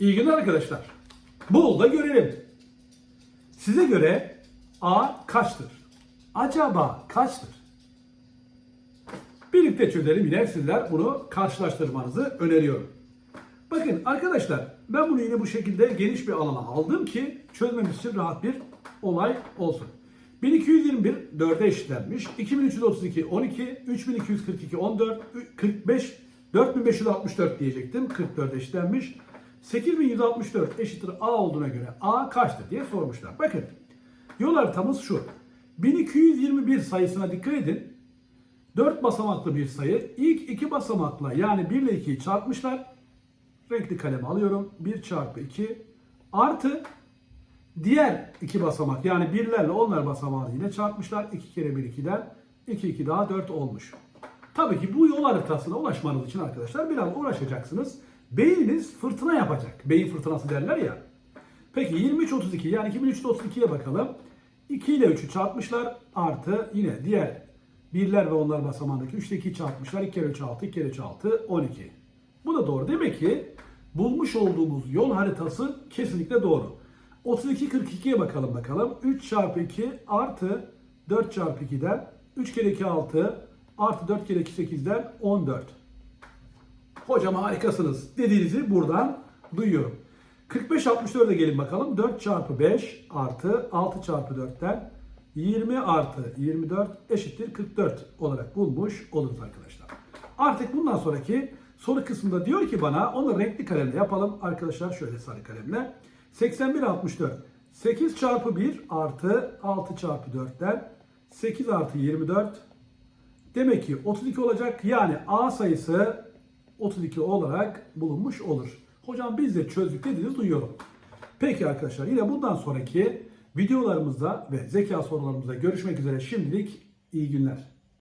İyi günler arkadaşlar. Bul da görelim. Size göre A kaçtır? Acaba kaçtır? Birlikte çözelim yine sizler bunu karşılaştırmanızı öneriyorum. Bakın arkadaşlar ben bunu yine bu şekilde geniş bir alana aldım ki çözmemiz için rahat bir olay olsun. 1221 4'e eşitlenmiş. 2332 12, 3242 14, 45, 4564 diyecektim. 44 eşitlenmiş. 8164 eşittir A olduğuna göre A kaçtır diye sormuşlar. Bakın yol haritamız şu. 1221 sayısına dikkat edin. 4 basamaklı bir sayı. İlk iki basamakla yani 1 ile 2'yi çarpmışlar. Renkli kalemi alıyorum. 1 çarpı 2 artı diğer iki basamak yani birlerle onlar basamağı yine çarpmışlar. 2 kere 1 2'den 2 2 daha 4 olmuş. Tabii ki bu yol haritasına ulaşmanız için arkadaşlar biraz uğraşacaksınız. Beyniniz fırtına yapacak. Beyin fırtınası derler ya. Peki 23 32 yani 2332'ye bakalım. 2 ile 3'ü çarpmışlar artı yine diğer birler ve onlar basamağındaki 3 ile 2'yi çarpmışlar. 2 kere 3 6, 2 kere 3 6, 12. Bu da doğru. Demek ki bulmuş olduğumuz yol haritası kesinlikle doğru. 32 42'ye bakalım bakalım. 3 çarpı 2 artı 4 çarpı 2'den 3 kere 2 6 artı 4 kere 2 8'den 14. Hocam harikasınız dediğinizi buradan duyuyorum. 45-64'e gelin bakalım. 4 çarpı 5 artı 6 çarpı 4'ten 20 artı 24 eşittir 44 olarak bulmuş oluruz arkadaşlar. Artık bundan sonraki soru kısmında diyor ki bana onu renkli kalemle yapalım. Arkadaşlar şöyle sarı kalemle. 81-64. 8 çarpı 1 artı 6 çarpı 4'ten 8 artı 24 Demek ki 32 olacak. Yani A sayısı 32 olarak bulunmuş olur. Hocam biz de çözdük dediğinizi duyuyorum. Peki arkadaşlar yine bundan sonraki videolarımızda ve zeka sorularımızda görüşmek üzere. Şimdilik iyi günler.